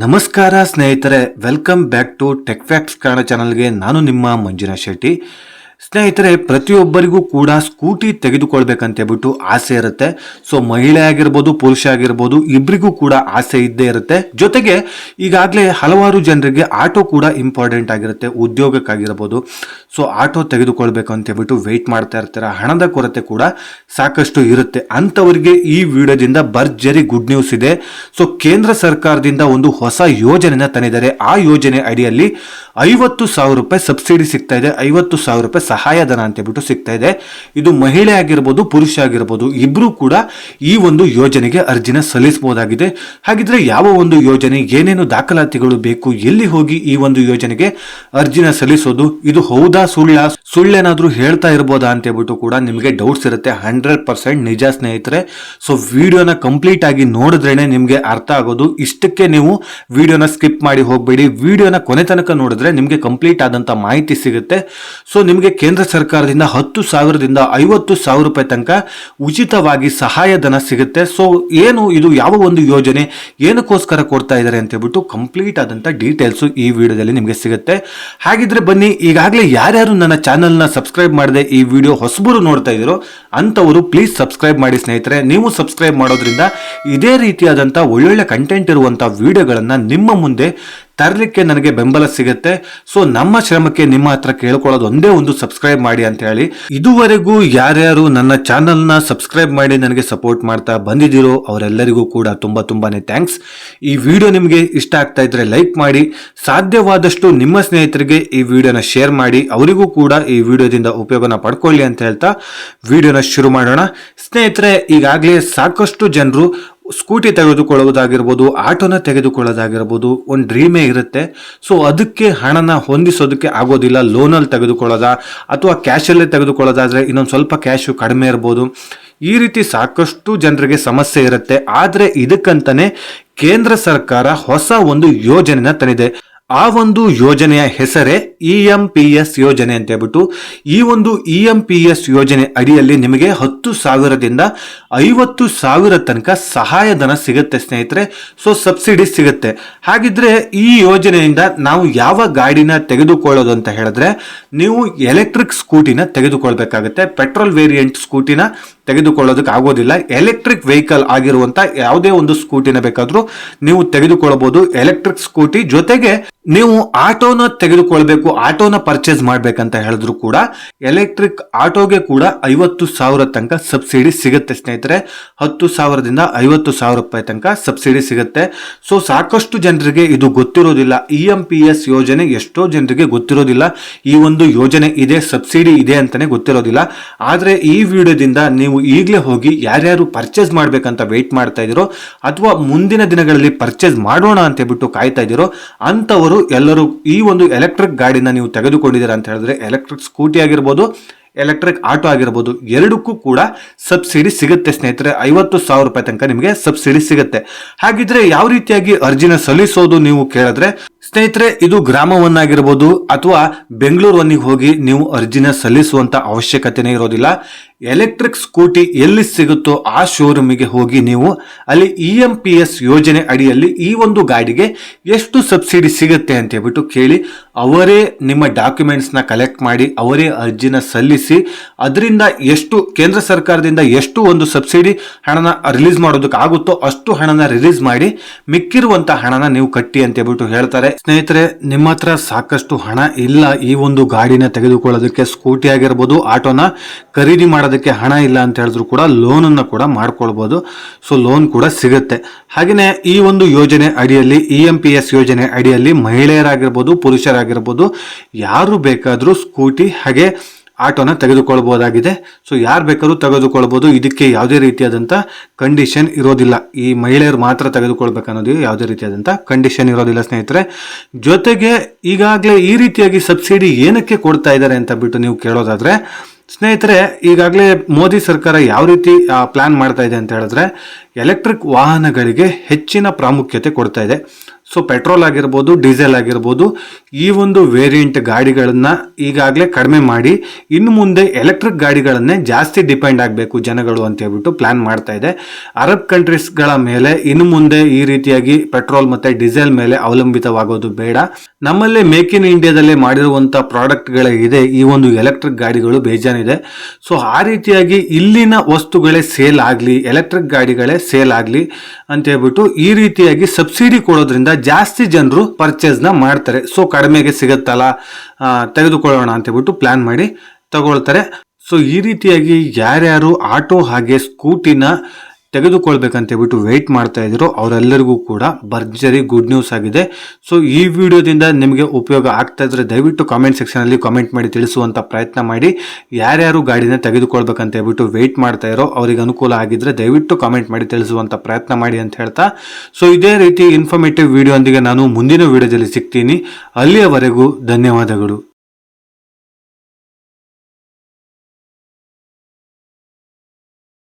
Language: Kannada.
ನಮಸ್ಕಾರ ಸ್ನೇಹಿತರೆ welcome back to tech facts Kannada ಚಾನಲ್ಗೆ ನಾನು ನಿಮ್ಮ ಮಂಜುನಾ ಶೆಟ್ಟಿ. ಸ್ನೇಹಿತರೆ, ಪ್ರತಿಯೊಬ್ಬರಿಗೂ ಕೂಡ ಸ್ಕೂಟಿ ತೆಗೆದುಕೊಳ್ಬೇಕಂತ ಹೇಳ್ಬಿಟ್ಟು ಆಸೆ ಇರುತ್ತೆ. ಸೊ ಮಹಿಳೆ ಆಗಿರ್ಬೋದು, ಪುರುಷ ಆಗಿರ್ಬೋದು ಇಬ್ಬರಿಗೂ ಕೂಡ ಆಸೆ ಇದ್ದೇ ಇರುತ್ತೆ. ಜೊತೆಗೆ, ಈಗಾಗಲೇ ಹಲವಾರು ಜನರಿಗೆ ಆಟೋ ಕೂಡ ಇಂಪಾರ್ಟೆಂಟ್ ಆಗಿರುತ್ತೆ, ಉದ್ಯೋಗಕ್ಕಾಗಿರ್ಬೋದು. ಸೊ ಆಟೋ ತೆಗೆದುಕೊಳ್ಬೇಕು ಅಂತ ಹೇಳ್ಬಿಟ್ಟು ವೆಯ್ಟ್ ಮಾಡ್ತಾ ಇರ್ತಾರೆ? ಹಣದ ಕೊರತೆ ಕೂಡ ಸಾಕಷ್ಟು ಇರುತ್ತೆ. ಅಂಥವರಿಗೆ ಈ ವಿಡಿಯೋದಿಂದ ಭರ್ಜರಿ ಗುಡ್ ನ್ಯೂಸ್ ಇದೆ. ಸೊ ಕೇಂದ್ರ ಸರ್ಕಾರದಿಂದ ಒಂದು ಹೊಸ ಯೋಜನೆನ ತಂದಿದ್ದಾರೆ. ಆ ಯೋಜನೆ ಅಡಿಯಲ್ಲಿ ಐವತ್ತು ಸಾವಿರ ರೂಪಾಯಿ ಸಬ್ಸಿಡಿ ಸಿಗ್ತಾ ಇದೆ. ಐವತ್ತು ಸಾವಿರ ರೂಪಾಯಿ ಸಹಾಯಧನ ಅಂತ ಹೇಳ್ಬಿಟ್ಟು ಸಿಗ್ತಾ ಇದೆ. ಇದು ಮಹಿಳೆ ಆಗಿರ್ಬೋದು, ಪುರುಷ ಆಗಿರ್ಬೋದು, ಇಬ್ರು ಕೂಡ ಈ ಒಂದು ಯೋಜನೆಗೆ ಅರ್ಜಿನ ಸಲ್ಲಿಸಬಹುದಾಗಿದೆ. ಹಾಗಿದ್ರೆ ಯಾವ ಒಂದು ಯೋಜನೆ, ಏನೇನು ದಾಖಲಾತಿಗಳು ಬೇಕು, ಎಲ್ಲಿ ಹೋಗಿ ಈ ಒಂದು ಯೋಜನೆಗೆ ಅರ್ಜಿನ ಸಲ್ಲಿಸೋದು, ಇದು ಹೌದಾ ಸುಳ್ಳ, ಸುಳ್ಳೇನಾದ್ರೂ ಹೇಳ್ತಾ ಇರ್ಬೋದಾ ಅಂತ ಹೇಳ್ಬಿಟ್ಟು ಕೂಡ ನಿಮಗೆ ಡೌಟ್ಸ್ ಇರುತ್ತೆ, ಹಂಡ್ರೆಡ್ ಪರ್ಸೆಂಟ್ ನಿಜ ಸ್ನೇಹಿತರೆ. ಸೊ, ವಿಡಿಯೋನ ಕಂಪ್ಲೀಟ್ ಆಗಿ ನೋಡಿದ್ರೇನೆ ನಿಮಗೆ ಅರ್ಥ ಆಗೋದು. ಇಷ್ಟಕ್ಕೆ ನೀವು ವಿಡಿಯೋನ ಸ್ಕಿಪ್ ಮಾಡಿ ಹೋಗಬೇಡಿ. ವಿಡಿಯೋನ ಕೊನೆ ತನಕ ನೋಡಿದ್ರೆ ನಿಮಗೆ ಕಂಪ್ಲೀಟ್ ಆದಂತ ಮಾಹಿತಿ ಸಿಗುತ್ತೆ. ಸೊ, ನಿಮಗೆ ಕೇಂದ್ರ ಸರ್ಕಾರದಿಂದ ಹತ್ತು ಸಾವಿರದಿಂದ ಐವತ್ತು ಸಾವಿರ ರೂಪಾಯಿ ತನಕ ಉಚಿತವಾಗಿ ಸಹಾಯಧನ ಸಿಗುತ್ತೆ. ಸೊ ಏನು ಇದು ಯಾವ ಒಂದು ಯೋಜನೆ? ಏನಕ್ಕೋಸ್ಕರ ಕೊಡ್ತಾ ಇದ್ದಾರೆ ಅಂತ ಹೇಳ್ಬಿಟ್ಟು ಕಂಪ್ಲೀಟ್ ಆದಂಥ ಡೀಟೇಲ್ಸ್ ಈ ವಿಡಿಯೋದಲ್ಲಿ ನಿಮಗೆ ಸಿಗುತ್ತೆ. ಹಾಗಿದ್ರೆ ಬನ್ನಿ, ಈಗಾಗಲೇ ಯಾರ್ಯಾರು ನನ್ನ ಚಾನಲ್ನ ಸಬ್ಸ್ಕ್ರೈಬ್ ಮಾಡದೆ ಈ ವಿಡಿಯೋ ಹೊಸಬರು ನೋಡ್ತಾ ಇದ್ದೀರೋ, ಅಂಥವರು ಪ್ಲೀಸ್ ಸಬ್ಸ್ಕ್ರೈಬ್ ಮಾಡಿ ಸ್ನೇಹಿತರೆ. ನೀವು ಸಬ್ಸ್ಕ್ರೈಬ್ ಮಾಡೋದ್ರಿಂದ ಇದೇ ರೀತಿಯಾದಂಥ ಒಳ್ಳೊಳ್ಳೆ ಕಂಟೆಂಟ್ ಇರುವಂಥ ವಿಡಿಯೋಗಳನ್ನು ನಿಮ್ಮ ಮುಂದೆ ತರಲಿಕ್ಕೆ ನನಗೆ ಬೆಂಬಲ ಸಿಗುತ್ತೆ. ಸೊ ನಮ್ಮ ಶ್ರಮಕ್ಕೆ ನಿಮ್ಮ ಹತ್ರ ಕೇಳ್ಕೊಳ್ಳೋದು ಒಂದೇ ಒಂದು ಸಬ್ಸ್ಕ್ರೈಬ್ ಮಾಡಿ ಅಂತ ಹೇಳಿ. ಇದುವರೆಗೂ ಯಾರ್ಯಾರು ನನ್ನ ಚಾನಲ್ನ ಸಬ್ಸ್ಕ್ರೈಬ್ ಮಾಡಿ ನನಗೆ ಸಪೋರ್ಟ್ ಮಾಡ್ತಾ ಬಂದಿದ್ದೀರೋ ಅವರೆಲ್ಲರಿಗೂ ಕೂಡ ತುಂಬ ತುಂಬಾನೇ ಥ್ಯಾಂಕ್ಸ್ ಈ ವಿಡಿಯೋ ನಿಮಗೆ ಇಷ್ಟ ಆಗ್ತಾ ಇದ್ರೆ ಲೈಕ್ ಮಾಡಿ. ಸಾಧ್ಯವಾದಷ್ಟು ನಿಮ್ಮ ಸ್ನೇಹಿತರಿಗೆ ಈ ವಿಡಿಯೋನ ಶೇರ್ ಮಾಡಿ. ಅವರಿಗೂ ಕೂಡ ಈ ವಿಡಿಯೋದಿಂದ ಉಪಯೋಗನ ಪಡ್ಕೊಳ್ಳಿ ಅಂತ ಹೇಳ್ತಾ ವಿಡಿಯೋನ ಶುರು ಮಾಡೋಣ. ಸ್ನೇಹಿತರೆ, ಈಗಾಗಲೇ ಸಾಕಷ್ಟು ಜನರು ಸ್ಕೂಟಿ ತೆಗೆದುಕೊಳ್ಳೋದಾಗಿರ್ಬೋದು ಆಟೋನ ತೆಗೆದುಕೊಳ್ಳೋದಾಗಿರ್ಬೋದು ಒಂದು ಡ್ರೀಮೇ ಇರುತ್ತೆ. ಸೊ ಅದಕ್ಕೆ ಹಣನ ಹೊಂದಿಸೋದಕ್ಕೆ ಆಗೋದಿಲ್ಲ. ಲೋನಲ್ಲಿ ತೆಗೆದುಕೊಳ್ಳೋದ, ಅಥವಾ ಕ್ಯಾಶಲ್ಲೇ ತೆಗೆದುಕೊಳ್ಳೋದಾದರೆ ಇನ್ನೊಂದು ಸ್ವಲ್ಪ ಕ್ಯಾಶು ಕಡಿಮೆ ಇರ್ಬೋದು. ಈ ರೀತಿ ಸಾಕಷ್ಟು ಜನರಿಗೆ ಸಮಸ್ಯೆ ಇರುತ್ತೆ. ಆದರೆ ಇದಕ್ಕಂತಲೇ ಕೇಂದ್ರ ಸರ್ಕಾರ ಹೊಸ ಒಂದು ಯೋಜನೆನ ತಂದಿದೆ. ಆ ಒಂದು ಯೋಜನೆಯ ಹೆಸರೇ ಇ ಎಂ ಪಿ ಎಸ್ ಯೋಜನೆ ಅಂತ ಹೇಳ್ಬಿಟ್ಟು, ಈ ಒಂದು ಇ ಎಂ ಪಿ ಎಸ್ ಯೋಜನೆ ಅಡಿಯಲ್ಲಿ ನಿಮಗೆ ಹತ್ತು ಸಾವಿರದಿಂದ ಐವತ್ತು ಸಾವಿರ ತನಕ ಸಹಾಯಧನ ಸಿಗುತ್ತೆ ಸ್ನೇಹಿತರೆ. ಸೊ ಸಬ್ಸಿಡಿ ಸಿಗುತ್ತೆ. ಹಾಗಿದ್ರೆ ಈ ಯೋಜನೆಯಿಂದ ನಾವು ಯಾವ ಗಾಡಿನ ತೆಗೆದುಕೊಳ್ಳೋದು ಅಂತ ಹೇಳಿದ್ರೆ, ನೀವು ಎಲೆಕ್ಟ್ರಿಕ್ ಸ್ಕೂಟಿನ ತೆಗೆದುಕೊಳ್ಬೇಕಾಗುತ್ತೆ. ಪೆಟ್ರೋಲ್ ವೇರಿಯಂಟ್ ಸ್ಕೂಟಿನ ತೆಗೆದುಕೊಳ್ಳೋದಕ್ಕೆ ಆಗೋದಿಲ್ಲ ಎಲೆಕ್ಟ್ರಿಕ್ ವೆಹಿಕಲ್ ಆಗಿರುವಂತ ಯಾವುದೇ ಒಂದು ಸ್ಕೂಟಿನ ಬೇಕಾದ್ರೂ ನೀವು ತೆಗೆದುಕೊಳ್ಳಬಹುದು. ಎಲೆಕ್ಟ್ರಿಕ್ ಸ್ಕೂಟಿ ಜೊತೆಗೆ ನೀವು ಆಟೋನ ತೆಗೆದುಕೊಳ್ಬೇಕು, ಆಟೋನ ಪರ್ಚೇಸ್ ಮಾಡ್ಬೇಕಂತ ಹೇಳಿದ್ರು ಕೂಡ ಎಲೆಕ್ಟ್ರಿಕ್ ಆಟೋಗೆ ಕೂಡ ಐವತ್ತು ಸಾವಿರ ತನಕ ಸಬ್ಸಿಡಿ ಸಿಗುತ್ತೆ ಸ್ನೇಹಿತರೆ. ಹತ್ತು ಸಾವಿರದಿಂದ ಐವತ್ತು ಸಾವಿರ ರೂಪಾಯಿ ತನಕ ಸಬ್ಸಿಡಿ ಸಿಗುತ್ತೆ. ಸೊ ಸಾಕಷ್ಟು ಜನರಿಗೆ ಇದು ಗೊತ್ತಿರೋದಿಲ್ಲ. ಇ ಎಂ ಪಿ ಎಸ್ ಯೋಜನೆ ಎಷ್ಟೋ ಜನರಿಗೆ ಗೊತ್ತಿರೋದಿಲ್ಲ. ಈ ಒಂದು ಯೋಜನೆ ಇದೆ, ಸಬ್ಸಿಡಿ ಇದೆ ಅಂತಾನೆ ಗೊತ್ತಿರೋದಿಲ್ಲ. ಆದ್ರೆ ಈ ವಿಡಿಯೋದಿಂದ ನೀವು ಈಗಲೇ ಹೋಗಿ ಯಾರ್ಯಾರು ಪರ್ಚೇಸ್ ಮಾಡಬೇಕಂತ ವೆಯ್ಟ್ ಮಾಡ್ತಾ ಇದ್ದೀರೋ ಅಥವಾ ಮುಂದಿನ ದಿನಗಳಲ್ಲಿ ಪರ್ಚೇಸ್ ಮಾಡೋಣ ಅಂತ ಹೇಳ್ಬಿಟ್ಟು ಕಾಯ್ತಾ ಇದ್ದೀರೋ ಅಂಥವರು ಎಲ್ಲರೂ ಈ ಒಂದು ಎಲೆಕ್ಟ್ರಿಕ್ ಗಾಡಿನ ನೀವು ತೆಗೆದುಕೊಂಡಿದ್ದೀರಾ ಅಂತ ಹೇಳಿದ್ರೆ ಎಲೆಕ್ಟ್ರಿಕ್ ಸ್ಕೂಟಿ ಆಗಿರ್ಬೋದು ಎಲೆಕ್ಟ್ರಿಕ್ ಆಟೋ ಆಗಿರ್ಬೋದು, ಎರಡಕ್ಕೂ ಕೂಡ ಸಬ್ಸಿಡಿ ಸಿಗುತ್ತೆ ಸ್ನೇಹಿತರೆ. ಐವತ್ತು ಸಾವಿರ ರೂಪಾಯಿ ತನಕ ನಿಮಗೆ ಸಬ್ಸಿಡಿ ಸಿಗುತ್ತೆ. ಹಾಗಿದ್ರೆ ಯಾವ ರೀತಿಯಾಗಿ ಅರ್ಜಿನ ಸಲ್ಲಿಸೋದು ನೀವು ಕೇಳಿದ್ರೆ, ಸ್ನೇಹಿತರೆ ಇದು ಗ್ರಾಮವನ್ನಾಗಿರ್ಬೋದು ಅಥವಾ ಬೆಂಗಳೂರವನ್ನಿಗೆ ಹೋಗಿ ನೀವು ಅರ್ಜಿನ ಸಲ್ಲಿಸುವಂತ ಅವಶ್ಯಕತೆನೇ ಇರೋದಿಲ್ಲ. ಎಲೆಕ್ಟ್ರಿಕ್ ಸ್ಕೂಟಿ ಎಲ್ಲಿ ಸಿಗುತ್ತೋ ಆ ಶೋರೂಮಿಗೆ ಹೋಗಿ ನೀವು ಅಲ್ಲಿ ಇ ಎಂ ಪಿ ಎಸ್ ಯೋಜನೆ ಅಡಿಯಲ್ಲಿ ಈ ಒಂದು ಗಾಡಿಗೆ ಎಷ್ಟು ಸಬ್ಸಿಡಿ ಸಿಗುತ್ತೆ ಅಂತ ಹೇಳ್ಬಿಟ್ಟು ಕೇಳಿ, ಅವರೇ ನಿಮ್ಮ ಡಾಕ್ಯುಮೆಂಟ್ಸ್ನ ಕಲೆಕ್ಟ್ ಮಾಡಿ, ಅವರೇ ಅರ್ಜಿನ ಸಲ್ಲಿಸಿ, ಅದರಿಂದ ಎಷ್ಟು, ಕೇಂದ್ರ ಸರ್ಕಾರದಿಂದ ಎಷ್ಟು ಒಂದು ಸಬ್ಸಿಡಿ ಹಣನ ರಿಲೀಸ್ ಮಾಡೋದಕ್ಕೆ ಆಗುತ್ತೋ ಅಷ್ಟು ಹಣನ ರಿಲೀಸ್ ಮಾಡಿ, ಮಿಕ್ಕಿರುವಂತ ಹಣನ ನೀವು ಕಟ್ಟಿ ಅಂತ ಹೇಳ್ಬಿಟ್ಟು ಹೇಳ್ತಾರೆ. ಸ್ನೇಹಿತರೆ, ನಿಮ್ಮ ಹತ್ರ ಸಾಕಷ್ಟು ಹಣ ಇಲ್ಲ ಈ ಒಂದು ಗಾಡಿನ ತೆಗೆದುಕೊಳ್ಳೋದಕ್ಕೆ, ಸ್ಕೂಟಿ ಆಗಿರ್ಬೋದು, ಆಟೋನ ಖರೀದಿ ಮಾಡೋದಕ್ಕೆ ಹಣ ಇಲ್ಲ ಅಂತ ಹೇಳಿದ್ರು ಕೂಡ ಲೋನ್ ಅನ್ನ ಕೂಡ ಮಾಡ್ಕೊಳ್ಬಹುದು ಸೊ ಲೋನ್ ಕೂಡ ಸಿಗುತ್ತೆ. ಹಾಗೆಯೇ ಈ ಒಂದು ಯೋಜನೆ ಅಡಿಯಲ್ಲಿ ಇ ಎಂ ಪಿ ಎಸ್ ಯೋಜನೆ ಅಡಿಯಲ್ಲಿ ಮಹಿಳೆಯರಾಗಿರ್ಬೋದು, ಪುರುಷರಾಗಿರ್ಬೋದು, ಯಾರು ಬೇಕಾದರೂ ಸ್ಕೂಟಿ ಹಾಗೆ ಆಟೋನ ತೆಗೆದುಕೊಳ್ಬೋದಾಗಿದೆ. ಸೊ ಯಾರು ಬೇಕಾದ್ರೂ ತೆಗೆದುಕೊಳ್ಬೋದು. ಇದಕ್ಕೆ ಯಾವುದೇ ರೀತಿಯಾದಂಥ ಕಂಡೀಷನ್ ಇರೋದಿಲ್ಲ. ಈ ಮಹಿಳೆಯರು ಮಾತ್ರ ತೆಗೆದುಕೊಳ್ಬೇಕನ್ನೋದು ಯಾವುದೇ ರೀತಿಯಾದಂಥ ಕಂಡೀಷನ್ ಇರೋದಿಲ್ಲ, ಸ್ನೇಹಿತರೆ. ಜೊತೆಗೆ ಈಗಾಗಲೇ ಈ ರೀತಿಯಾಗಿ ಸಬ್ಸಿಡಿ ಏನಕ್ಕೆ ಕೊಡ್ತಾ ಇದ್ದಾರೆ ಅಂತ ಬಿಟ್ಟು ನೀವು ಕೇಳೋದಾದ್ರೆ ಸ್ನೇಹಿತರೆ, ಈಗಾಗಲೇ ಮೋದಿ ಸರ್ಕಾರ ಯಾವ ರೀತಿ ಪ್ಲಾನ್ ಮಾಡ್ತಾ ಇದೆ ಅಂತ ಹೇಳಿದ್ರೆ ಎಲೆಕ್ಟ್ರಿಕ್ ವಾಹನಗಳಿಗೆ ಹೆಚ್ಚಿನ ಪ್ರಾಮುಖ್ಯತೆ ಕೊಡ್ತಾ ಇದೆ. ಸೊ ಪೆಟ್ರೋಲ್ ಆಗಿರ್ಬೋದು ಡೀಸೆಲ್ ಆಗಿರ್ಬೋದು, ಈ ಒಂದು ವೇರಿಯಂಟ್ ಗಾಡಿಗಳನ್ನು ಈಗಾಗಲೇ ಕಡಿಮೆ ಮಾಡಿ, ಇನ್ನು ಮುಂದೆ ಎಲೆಕ್ಟ್ರಿಕ್ ಗಾಡಿಗಳನ್ನೇ ಜಾಸ್ತಿ ಡಿಪೆಂಡ್ ಆಗಬೇಕು ಜನಗಳು ಅಂತ ಹೇಳ್ಬಿಟ್ಟು ಪ್ಲ್ಯಾನ್ ಮಾಡ್ತಾ ಇದೆ. ಅರಬ್ ಕಂಟ್ರೀಸ್ಗಳ ಮೇಲೆ ಇನ್ನು ಮುಂದೆ ಈ ರೀತಿಯಾಗಿ ಪೆಟ್ರೋಲ್ ಮತ್ತು ಡೀಸೆಲ್ ಮೇಲೆ ಅವಲಂಬಿತವಾಗೋದು ಬೇಡ. ನಮ್ಮಲ್ಲೇ ಮೇಕ್ ಇನ್ ಇಂಡಿಯಾದಲ್ಲೇ ಮಾಡಿರುವಂಥ ಪ್ರಾಡಕ್ಟ್ಗಳೇ ಇದೆ, ಈ ಒಂದು ಎಲೆಕ್ಟ್ರಿಕ್ ಗಾಡಿಗಳು ಬೇಜಾನಿದೆ ಸೊ ಆ ರೀತಿಯಾಗಿ ಇಲ್ಲಿನ ವಸ್ತುಗಳೇ ಸೇಲ್ ಆಗಲಿ ಎಲೆಕ್ಟ್ರಿಕ್ ಗಾಡಿಗಳೇ ಸೇಲ್ ಆಗಲಿ ಅಂತ ಹೇಳ್ಬಿಟ್ಟು ಈ ರೀತಿಯಾಗಿ ಸಬ್ಸಿಡಿ ಕೊಡೋದ್ರಿಂದ ಜಾಸ್ತಿ ಜನರು ಪರ್ಚೇಸ್ನ ಮಾಡ್ತಾರೆ. ಸೊ ಕಡಿಮೆಗೆ ಸಿಗುತ್ತಲ್ಲ ತೆಗೆದುಕೊಳ್ಳೋಣ ಅಂತ ಹೇಳ್ಬಿಟ್ಟು ಪ್ಲಾನ್ ಮಾಡಿ ತಗೊಳ್ತಾರೆ. ಸೊ ಈ ರೀತಿಯಾಗಿ ಯಾರ್ಯಾರು ಆಟೋ ಹಾಗೆ ಸ್ಕೂಟಿನ ತೆಗೆದುಕೊಳ್ಬೇಕಂತ ಹೇಳ್ಬಿಟ್ಟು ವೆಯ್ಟ್ ಮಾಡ್ತಾ ಇದ್ರು. ಅವರೆಲ್ಲರಿಗೂ ಕೂಡ ಭರ್ಜರಿ ಗುಡ್ ನ್ಯೂಸ್ ಆಗಿದೆ. ಸೊ ಈ ವಿಡಿಯೋದಿಂದ ನಿಮಗೆ ಉಪಯೋಗ ಆಗ್ತಾ ಇದ್ರೆ ದಯವಿಟ್ಟು ಕಾಮೆಂಟ್ ಸೆಕ್ಷನಲ್ಲಿ ಕಾಮೆಂಟ್ ಮಾಡಿ ತಿಳಿಸುವಂತ ಪ್ರಯತ್ನ ಮಾಡಿ. ಯಾರ್ಯಾರು ಗಾಡಿನ ತೆಗೆದುಕೊಳ್ಬೇಕಂತ ಹೇಳ್ಬಿಟ್ಟು ವೆಯ್ಟ್ ಮಾಡ್ತಾ ಇರೋ, ಅವರಿಗೆ ಅನುಕೂಲ ಆಗಿದ್ರೆ ದಯವಿಟ್ಟು ಕಾಮೆಂಟ್ ಮಾಡಿ ತಿಳಿಸುವಂತ ಪ್ರಯತ್ನ ಮಾಡಿ ಅಂತ ಹೇಳ್ತಾ. ಸೊ ಇದೇ ರೀತಿ ಇನ್ಫಾರ್ಮೇಟಿವ್ ವಿಡಿಯೋ ನಾನು ಮುಂದಿನ ವಿಡಿಯೋದಲ್ಲಿ ಸಿಗ್ತೀನಿ. ಅಲ್ಲಿಯವರೆಗೂ ಧನ್ಯವಾದಗಳು.